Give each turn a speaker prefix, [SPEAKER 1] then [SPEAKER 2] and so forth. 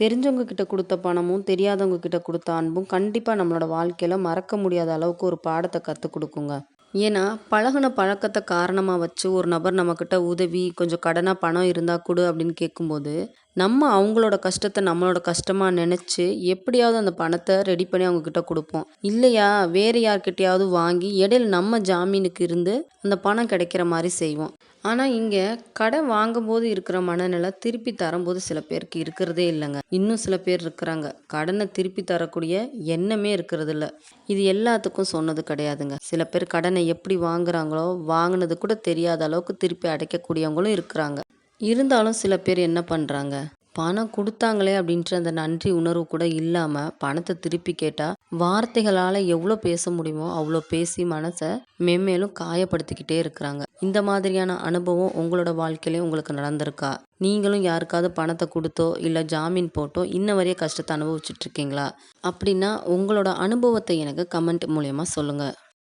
[SPEAKER 1] தெரிஞ்சவங்க கிட்ட கொடுத்த பணமும் தெரியாதவங்க கிட்ட கொடுத்த அன்பும் கண்டிப்பாக நம்மளோட வாழ்க்கையில் மறக்க முடியாத அளவுக்கு ஒரு பாடத்தை கற்றுக் கொடுக்குங்க. ஏன்னா பழகின பழக்கத்தை காரணமாக வச்சு ஒரு நபர் நம்மக்கிட்ட உதவி கொஞ்சம் கடனாக பணம் இருந்தால் கொடு அப்படின்னு கேட்கும்போது நம்ம அவங்களோட கஷ்டத்தை நம்மளோட கஷ்டமாக நினச்சி எப்படியாவது அந்த பணத்தை ரெடி பண்ணி அவங்கக்கிட்ட கொடுப்போம். இல்லையா? வேறு யார்கிட்டையாவது வாங்கி இடையில நம்ம ஜாமீனுக்கு இருந்து அந்த பணம் கிடைக்கிற மாதிரி செய்வோம். ஆனால் இங்கே கடன் வாங்கும்போது இருக்கிற மனநிலை திருப்பி தரும்போது சில பேருக்கு இருக்கிறதே இல்லைங்க. இன்னும் சில பேர் இருக்கிறாங்க. கடனை திருப்பி தரக்கூடிய எண்ணமே இருக்கிறது இல்லை. இது எல்லாத்துக்கும் சொன்னது கிடையாதுங்க. சில பேர் கடனை எப்படி வாங்குறாங்களோ வாங்கினது கூட தெரியாத அளவுக்கு திருப்பி அடைக்கக்கூடியவங்களும் இருக்கிறாங்க. இருந்தாலும் சில பேர் என்ன பண்ணுறாங்க பணம் கொடுத்தாங்களே அப்படின்ற அந்த நன்றி உணர்வு கூட இல்லாமல் பணத்தை திருப்பி கேட்டால் வார்த்தைகளால் எவ்வளோ பேச முடியுமோ அவ்வளோ பேசி மனசை மென்மேலும் காயப்படுத்திக்கிட்டே இருக்கிறாங்க. இந்த மாதிரியான அனுபவம் உங்களோட வாழ்க்கையிலே உங்களுக்கு நடந்திருக்கா? நீங்களும் யாருக்காவது பணத்தை கொடுத்தோ இல்லை ஜாமீன் போட்டோ இன்ன வரைய கஷ்டத்தை அனுபவிச்சுட்டு இருக்கீங்களா? அப்படின்னா உங்களோட அனுபவத்தை எனக்கு கமெண்ட் மூலயமா சொல்லுங்கள்